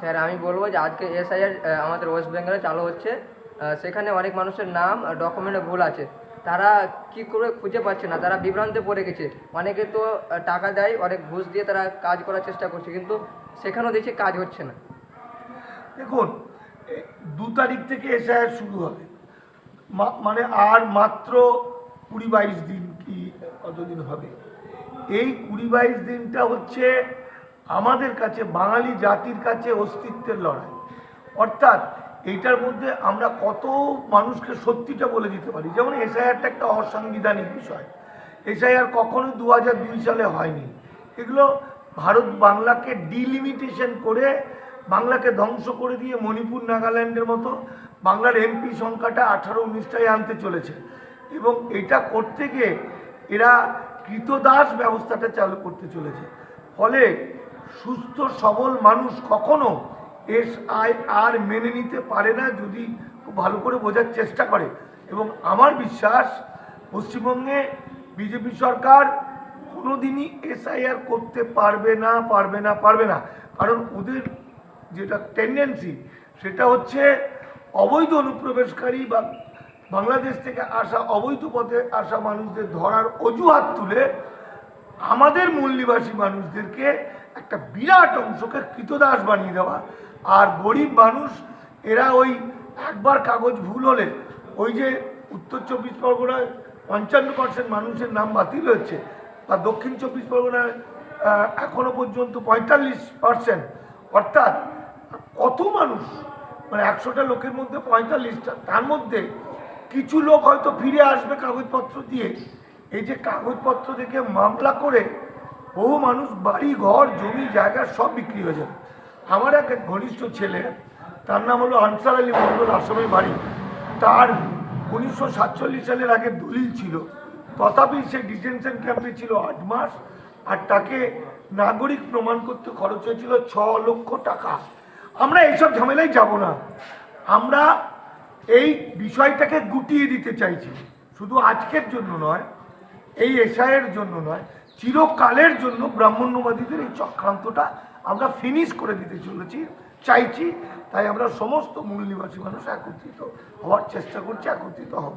Sir, আমি বলব যে আজকে এসআইআর আমাদের ওয়েস্ট বেঙ্গলে চালু হচ্ছে। সেখানে অনেক মানুষের নাম ডকুমেন্টে ভুল আছে। তারা কি করে খুঁজে পাচ্ছে না? তারা বিভ্রান্তে পড়ে গেছে। অনেকে তো টাকা দেয়, অনেক ঘুষ দিয়ে তারা কাজ করার চেষ্টা করছে, কিন্তু সেখানেও দেখছি কাজ হচ্ছে না। দেখুন দু তারিখ থেকে এসআইআর শুরু হবে। মানে আর মাত্র কুড়ি বাইশ দিন কি, কতদিন হবে? এই কুড়ি বাইশ দিনটা হচ্ছে আমাদের কাছে, বাঙালি জাতির কাছে অস্তিত্বের লড়াই। অর্থাৎ এইটার মধ্যে আমরা কত মানুষকে সত্যিটা বলে দিতে পারি। যেমন এসআইআরটা একটা অসাংবিধানিক বিষয়। এসআইআর কখনো দু হাজার দুই সালে হয়নি। এগুলো ভারত বাংলাকে ডিলিমিটেশন করে, বাংলাকে ধ্বংস করে দিয়ে মণিপুর নাগাল্যান্ডের মতো বাংলার এমপি সংখ্যাটা আঠারো উনিশটায় আনতে চলেছে। এবং এটা করতে গিয়ে এরা কৃতদাস ব্যবস্থাটা চালু করতে চলেছে। ফলে সুস্থ, সবল মানুষ কখনো এস আই আর মেনে নিতে পারে না যদি ভালো করে বোঝার চেষ্টা করে। এবং আমার বিশ্বাস, পশ্চিমবঙ্গে বিজেপি সরকার কোনোদিনই এসআইআর করতে পারবে না পারবে না পারবে না। কারণ ওদের যেটা টেন্ডেন্সি সেটা হচ্ছে অবৈধ অনুপ্রবেশকারী বা বাংলাদেশ থেকে আসা অবৈধ পথে আসা মানুষদের ধরার অজুহাত তুলে আমাদের মূল নিবাসী মানুষদেরকে একটা বিরাট অংশকে কৃতদাস বানিয়ে দেওয়া। আর গরিব মানুষ, এরা ওই একবার কাগজ ভুল হলে, ওই যে উত্তর চব্বিশ পরগনায় পঞ্চান্ন পার্সেন্ট মানুষের নাম বাতিল হচ্ছে বা দক্ষিণ চব্বিশ পরগনায় এখনও পর্যন্ত পঁয়তাল্লিশ পার্সেন্ট অর্থাৎ কত মানুষ মানে একশোটা লোকের মধ্যে পঁয়তাল্লিশটা, তার মধ্যে কিছু লোক হয়তো ফিরে আসবে কাগজপত্র দিয়ে এই যে কাগজপত্র দেখে মামলা করে বহু মানুষ বাড়ি, ঘর, জমি, জায়গা সব বিক্রি হয়ে যাবে। আমার এক ঘনিষ্ঠ ছেলে, তার নাম হলো আনসার আলী মন্ডল আসামে বাড়ি। তার উনিশশো সাতচল্লিশ সালের আগে দলিল ছিল। তথাপি সে ডিটেনশন ক্যাম্পে ছিল আট মাস আর তাকে নাগরিক প্রমাণ করতে খরচ হয়েছিল ছ লক্ষ টাকা। আমরা এইসব ঝামেলায় যাব না। আমরা এই বিষয়টাকে গুটিয়ে দিতে চাইছি। শুধু আজকের জন্য নয় এই এশায়ের জন্য নয়, চিরকালের জন্য ব্রাহ্মণ্যবাদীদের এই চক্রান্তটা আমরা ফিনিশ করে দিতে চলেছি, চাইছি। তাই আমরা সমস্ত মূল নিবাসী মানুষ একত্রিত হওয়ার চেষ্টা করছি, একত্রিত হব।